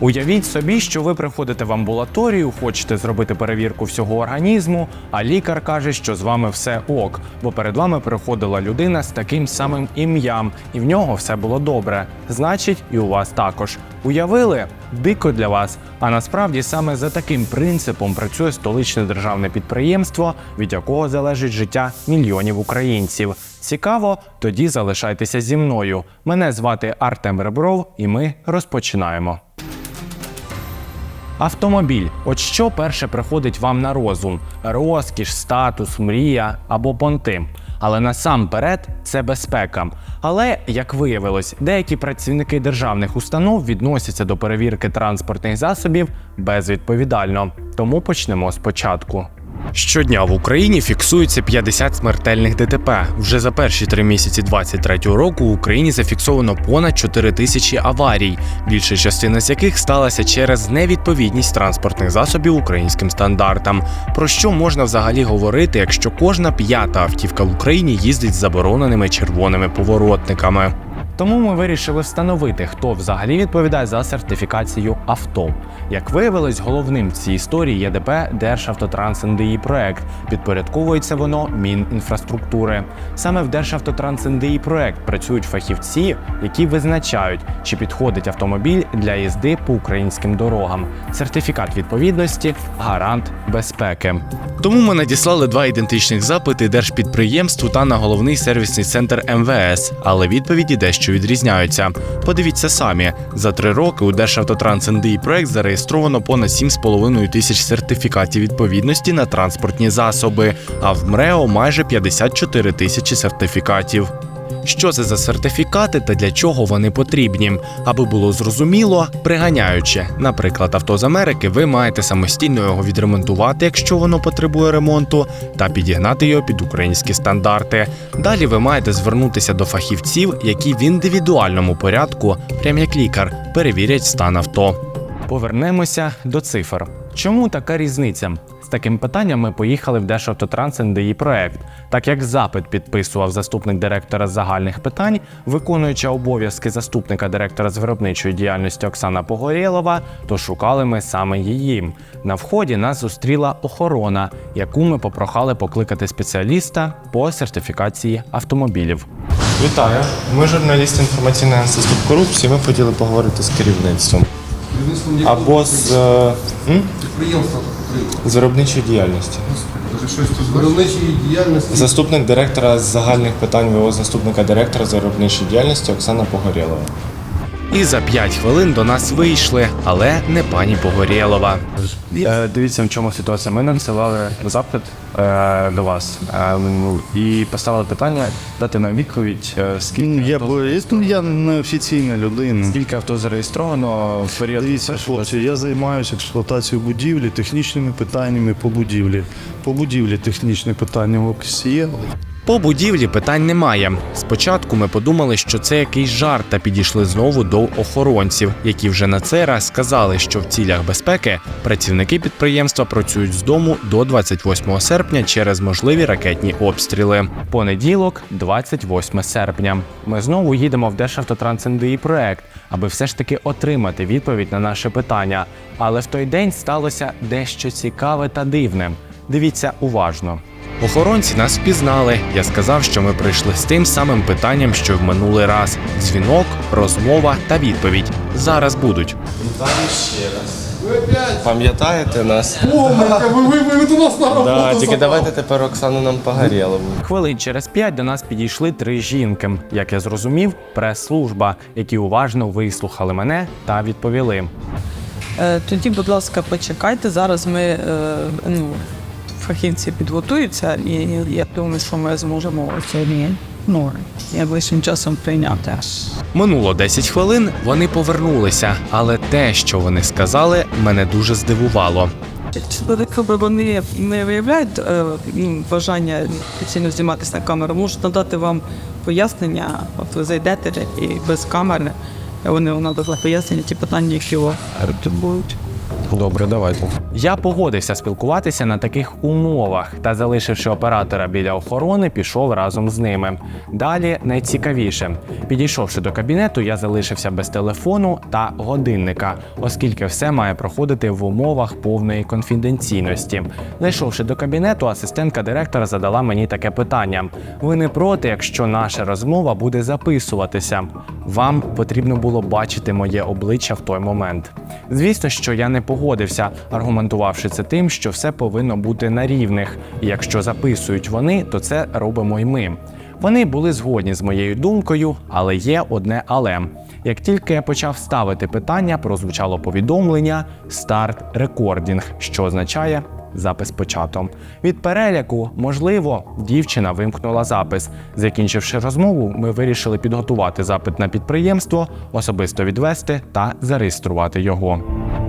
Уявіть собі, що ви приходите в амбулаторію, хочете зробити перевірку всього організму, а лікар каже, що з вами все ок, бо перед вами приходила людина з таким самим ім'ям, і в нього все було добре. Значить, і у вас також. Уявили? Дико для вас. А насправді саме за таким принципом працює столичне державне підприємство, від якого залежить життя мільйонів українців. Цікаво? Тоді залишайтеся зі мною. Мене звати Артем Ребров, і ми розпочинаємо. Автомобіль от що перше приходить вам на розум: розкіш, статус, мрія або понти. Але насамперед це безпека. Але як виявилось, деякі працівники державних установ відносяться до перевірки транспортних засобів безвідповідально. Тому почнемо спочатку. Щодня в Україні фіксується 50 смертельних ДТП. Вже за перші три місяці 2023 року в Україні зафіксовано понад 4 тисячі аварій, більша частина з яких сталася через невідповідність транспортних засобів українським стандартам. Про що можна взагалі говорити, якщо кожна п'ята автівка в Україні їздить з забороненими червоними поворотниками? Тому ми вирішили встановити, хто взагалі відповідає за сертифікацію авто. Як виявилось, головним в цій історії є ДП Державтотранс НДІ проект. Підпорядковується воно Мінінфраструктури. Саме в Державтотранс НДІ проект працюють фахівці, які визначають, чи підходить автомобіль для їзди по українським дорогам. Сертифікат відповідності гарант безпеки. Тому ми надіслали два ідентичних запити держпідприємству та на головний сервісний центр МВС, але відповіді дещо відрізняються. Подивіться самі: за три роки у Державтотранс НДІ проект зареєстровано понад 7,5 тисяч сертифікатів відповідності на транспортні засоби, а в МРЕО майже 54 тисячі сертифікатів. Що це за сертифікати та для чого вони потрібні? Аби було зрозуміло, приганяючи, наприклад, авто з Америки, ви маєте самостійно його відремонтувати, якщо воно потребує ремонту, та підігнати його під українські стандарти. Далі ви маєте звернутися до фахівців, які в індивідуальному порядку, прям як лікар, перевірять стан авто. Повернемося до цифр. Чому така різниця? З таким питанням ми поїхали в Державтотранс НДІ проект. Так як запит підписував заступник директора загальних питань, виконуюча обов'язки заступника директора з виробничої діяльності Оксана Погорєлова, то шукали ми саме її. На вході нас зустріла охорона, яку ми попрохали покликати спеціаліста по сертифікації автомобілів. Вітаю. Ми журналісти інформаційного інституту корупції. Ми хотіли поговорити з керівництвом Або з, е, м? підприємства з виробничої діяльності. Виробничої діяльності. Заступник директора з загальних питань ВО заступника директора з виробничої діяльності Оксана Погорєлова. І за 5 хвилин до нас вийшли, але не пані Погорєлова. Е, Дивіться, в чому ситуація. Ми надсилали запит е, до вас е, ну, і поставили питання дати нам відповідь, е, скільки, Я авто, поясню, я не офіційна людина. скільки авто зареєстровано в період. Дивіться, хлопці, я займаюся експлуатацією будівлі, технічними питаннями по будівлі. По будівлі технічні питання в описі є. По будівлі питань немає. Спочатку ми подумали, що це якийсь жарт, та підійшли знову до охоронців, які вже на цей раз сказали, що в цілях безпеки працівники підприємства працюють з дому до 28 серпня через можливі ракетні обстріли. Понеділок, 28 серпня. Ми знову їдемо в Державтотранс НДІ проект, аби все ж таки отримати відповідь на наше питання. Але в той день сталося дещо цікаве та дивне. Дивіться уважно. Охоронці нас впізнали. Я сказав, що ми прийшли з тим самим питанням, що й в минулий раз: дзвінок, розмова та відповідь. Зараз будуть. Вітаю ще раз. Пам'ятаєте нас? Ви, ви, ви, ви до нас на роботу Да, тільки забрали. давайте тепер Оксану нам Погорєлову. Хвилин через п'ять до нас підійшли три жінки. Як я зрозумів, прес-служба, які уважно вислухали мене та відповіли. Е, Тоді, будь ласка, почекайте. Зараз ми е, ну, фахівці підготуються, і я думаю, що ми зможемо сьогодні ну, найближчим часом прийняти. Минуло 10 хвилин, вони повернулися, але те, що вони сказали, мене дуже здивувало. Якщо вони не виявляють е, ну, бажання офіційно зніматися на камеру, можуть надати вам пояснення. От ви зайдете і без камери вони вам нададуть пояснення, ті питання, які вас турбують. Добре, давайте. Я погодився спілкуватися на таких умовах та, залишивши оператора біля охорони, пішов разом з ними. Далі найцікавіше. Підійшовши до кабінету, я залишився без телефону та годинника, оскільки все має проходити в умовах повної конфіденційності. Зайшовши до кабінету, асистентка директора задала мені таке питання: ви не проти, якщо наша розмова буде записуватися? Вам потрібно було бачити моє обличчя в той момент. Звісно, що я не погодився, аргументувавши це тим, що все повинно бути на рівних. І якщо записують вони, то це робимо й ми. Вони були згодні з моєю думкою, але є одне але. Як тільки я почав ставити питання, прозвучало повідомлення старт рекордінг, що означає запис почато. Від переляку, можливо, дівчина вимкнула запис. Закінчивши розмову, ми вирішили підготувати запит на підприємство, особисто відвести та зареєструвати його.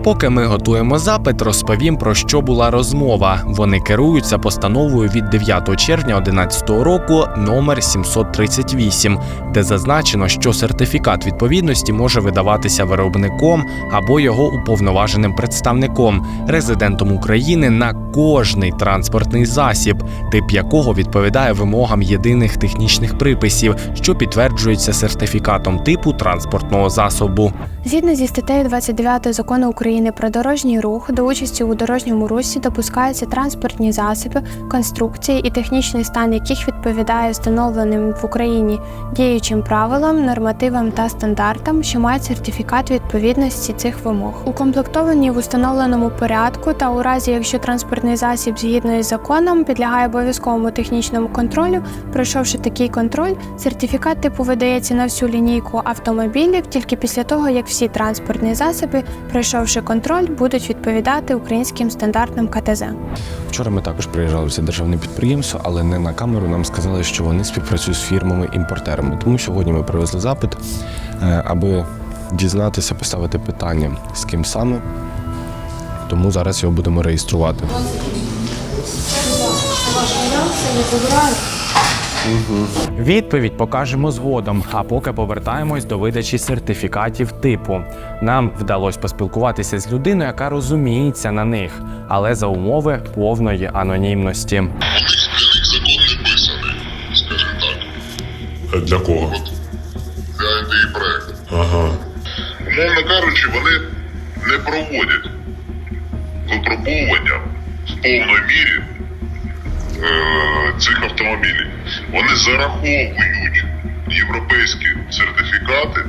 Поки ми готуємо запит, розповім про що була розмова. Вони керуються постановою від 9 червня 2011 року номер 738, де зазначено, що сертифікат відповідності може видаватися виробником або його уповноваженим представником, резидентом України на кожний транспортний засіб, тип якого відповідає вимогам єдиних технічних приписів, що підтверджуються сертифікатом типу транспортного засобу. Згідно зі статтею 29 закону України про дорожній рух, до участі у дорожньому русі допускаються транспортні засоби, конструкції і технічний стан яких відповідає встановленим в Україні діючим правилам, нормативам та стандартам, що мають сертифікат відповідності цих вимог. Укомплектовані в установленому порядку та у разі, якщо транспортний засіб згідно із законом підлягає обов'язковому технічному контролю, пройшовши такий контроль, сертифікат типу видається на всю лінійку автомобілів тільки після того, як всі транспортні засоби, пройшовши контроль, будуть відповідати українським стандартам КТЗ. Вчора ми також приїжджали в це державне підприємство, але не на камеру. Нам сказали, що вони співпрацюють з фірмами-імпортерами. Тому сьогодні ми привезли запит, е, аби дізнатися, поставити питання, з ким саме. Тому зараз його будемо реєструвати. Відповідь покажемо згодом, а поки повертаємось до видачі сертифікатів типу. Нам вдалося поспілкуватися з людиною, яка розуміється на них, але за умови повної анонімності. Для них закон не писаний, скажімо так. Для кого? Для НДІ проекту. Ага. Умовно кажучи, вони не проводять випробовування в повної мірі е, цих автомобілів. Вони зараховують європейські сертифікати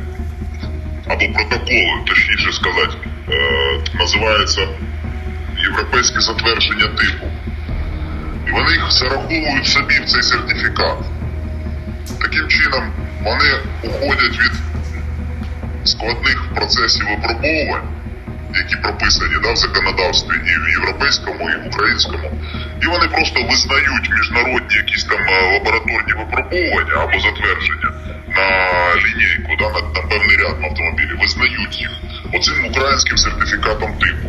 або протоколи, точніше сказати, е, називається європейське затвердження типу. І вони їх зараховують собі в цей сертифікат. Таким чином вони уходять від складних процесів випробовувань, які прописані да, в законодавстві і в європейському, і в українському, і вони просто визнають міжнародні якісь там е, лабораторні або затвердження на лінійку, да, на, на певний ряд автомобілів, визнають їх оцим українським сертифікатом типу.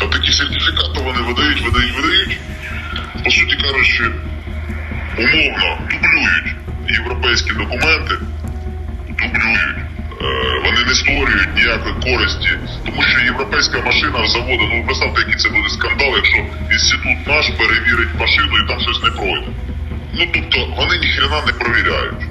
Та такі сертифікати вони видають, видають, видають. По суті кажучи, умовно дублюють європейські документи, дублюють. Е, Вони не створюють ніякої користі, тому що європейська машина заводу, ну представте, який це буде скандал, якщо інститут наш перевірить машину і там щось не пройде. Ну тобто вони ніхрена не перевіряють.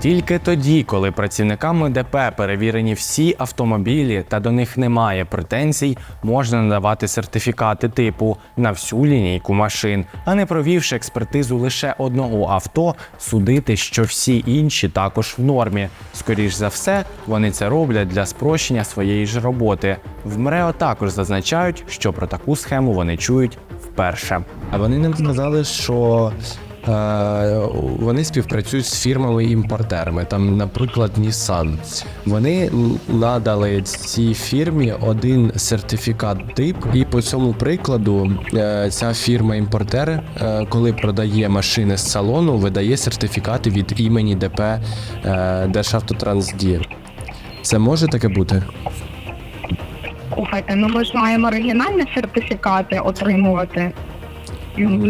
Тільки тоді, коли працівниками ДП перевірені всі автомобілі та до них немає претензій, можна надавати сертифікати типу на всю лінійку машин, а не провівши експертизу лише одного авто, судити, що всі інші також в нормі. Скоріш за все, вони це роблять для спрощення своєї ж роботи. В МРЕО також зазначають, що про таку схему вони чують вперше. А вони нам сказали, що вони співпрацюють з фірмами-імпортерами. Там, наприклад, Nissan. Вони надали цій фірмі один сертифікат тип, і по цьому прикладу е, ця фірма-імпортер, е, коли продає машини з салону, видає сертифікати від імені ДП е, Державтотрансдір. Це може таке бути? Слухайте, ну ми ж маємо оригінальні сертифікати отримувати.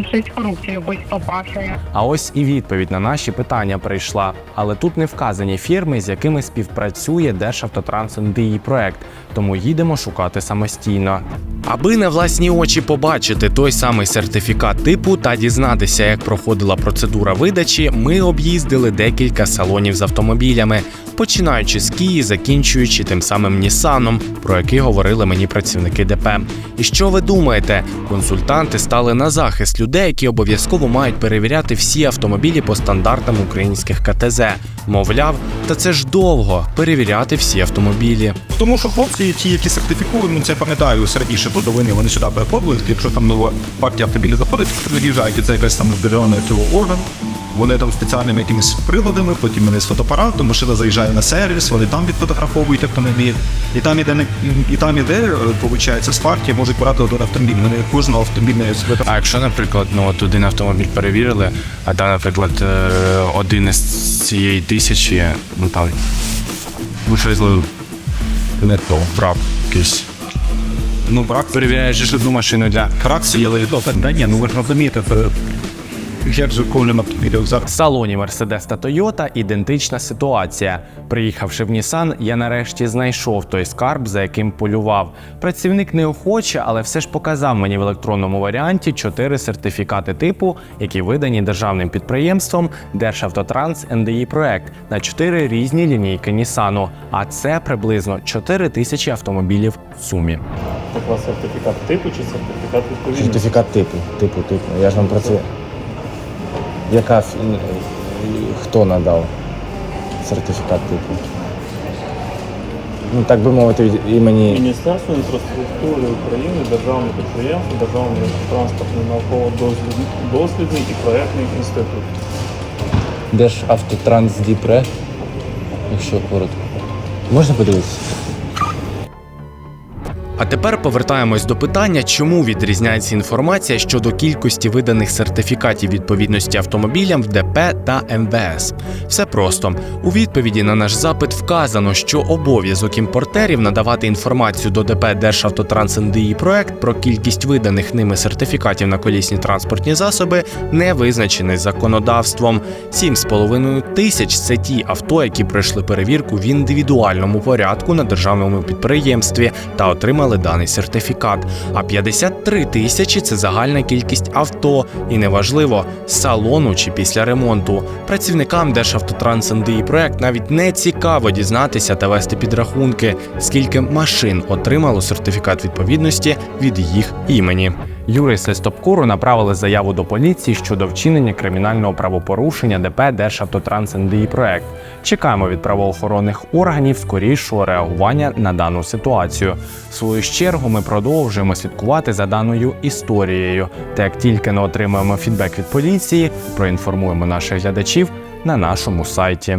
Щось корупцію будь побачує. А ось і відповідь на наші питання прийшла. Але тут не вказані фірми, з якими співпрацює Державтотранс НДІ проект, тому їдемо шукати самостійно. Аби на власні очі побачити той самий сертифікат типу та дізнатися, як проходила процедура видачі, ми об'їздили декілька салонів з автомобілями, починаючи з Кії, закінчуючи тим самим Нісаном, про який говорили мені працівники ДП. І що ви думаєте? Консультанти стали на захист людей, які обов'язково мають перевіряти всі автомобілі по стандартам українських КТЗ. Мовляв, та це ж довго перевіряти всі автомобілі. Тому що хлопці, ті, які сертифіковані, ну це пам'ятаю раніше до війни, вони сюди переходили. Якщо там нова партія автомобілів заходить, виїжджають, і це якась там державний цього орган. Вони там спеціальними якимись приладами, потім вони з фотоапаратом, машина заїжджає на сервіс, вони там відфотографовують автомобіль. І там іде і там іде, виходить, з партії можуть брати один автомобіль. Вони кожного автомобіля А якщо, наприклад, ну от один автомобіль перевірили, а там, наприклад, е, один із цієї тисячі, ну там вийшли не то, брак якийсь. ну брак Перевіряєш одну машину для фракції, але ну, та ні, ну ви ж розумієте, це В салоні Mercedes та Toyota ідентична ситуація. Приїхавши в Nissan, я нарешті знайшов той скарб, за яким полював. Працівник неохоче, але все ж показав мені в електронному варіанті чотири сертифікати типу, які видані державним підприємством Державтотранс НДІ проект на чотири різні лінійки Нісану. А це приблизно 4 тисячі автомобілів в сумі. сертифікат типу чи сертифікат відповідності? Сертифікат типу, типу, типу. Я ж вам про це. Яка хто надав сертифікат типу? Ну, так би мовити, імені Міністерство інфраструктури України, державне підприємство, Державний транспортний науково-дослідний і проєктний інститут. Державтотранс Діпре, якщо коротко. Можна подивитися? А тепер повертаємось до питання, чому відрізняється інформація щодо кількості виданих сертифікатів відповідності автомобілям в ДП та МВС. Все просто у відповіді на наш запит вказано, що обов'язок імпортерів надавати інформацію до ДП Державтотранс НДІ проект про кількість виданих ними сертифікатів на колісні транспортні засоби не визначений законодавством. 7,5 тисяч це ті авто, які пройшли перевірку в індивідуальному порядку на державному підприємстві та отримали даний сертифікат. А 53 тисячі це загальна кількість авто, і неважливо з салону чи після ремонту. Працівникам Державтотранс НДІ проект навіть не цікаво дізнатися та вести підрахунки, скільки машин отримало сертифікат відповідності від їх імені. Юристи Стопкуру направили заяву до поліції щодо вчинення кримінального правопорушення ДП Державтотранс НДІ проект. Чекаємо від правоохоронних органів скорішого реагування на дану ситуацію. В свою чергу ми продовжуємо слідкувати за даною історією. Та як тільки не отримаємо фідбек від поліції, проінформуємо наших глядачів на нашому сайті.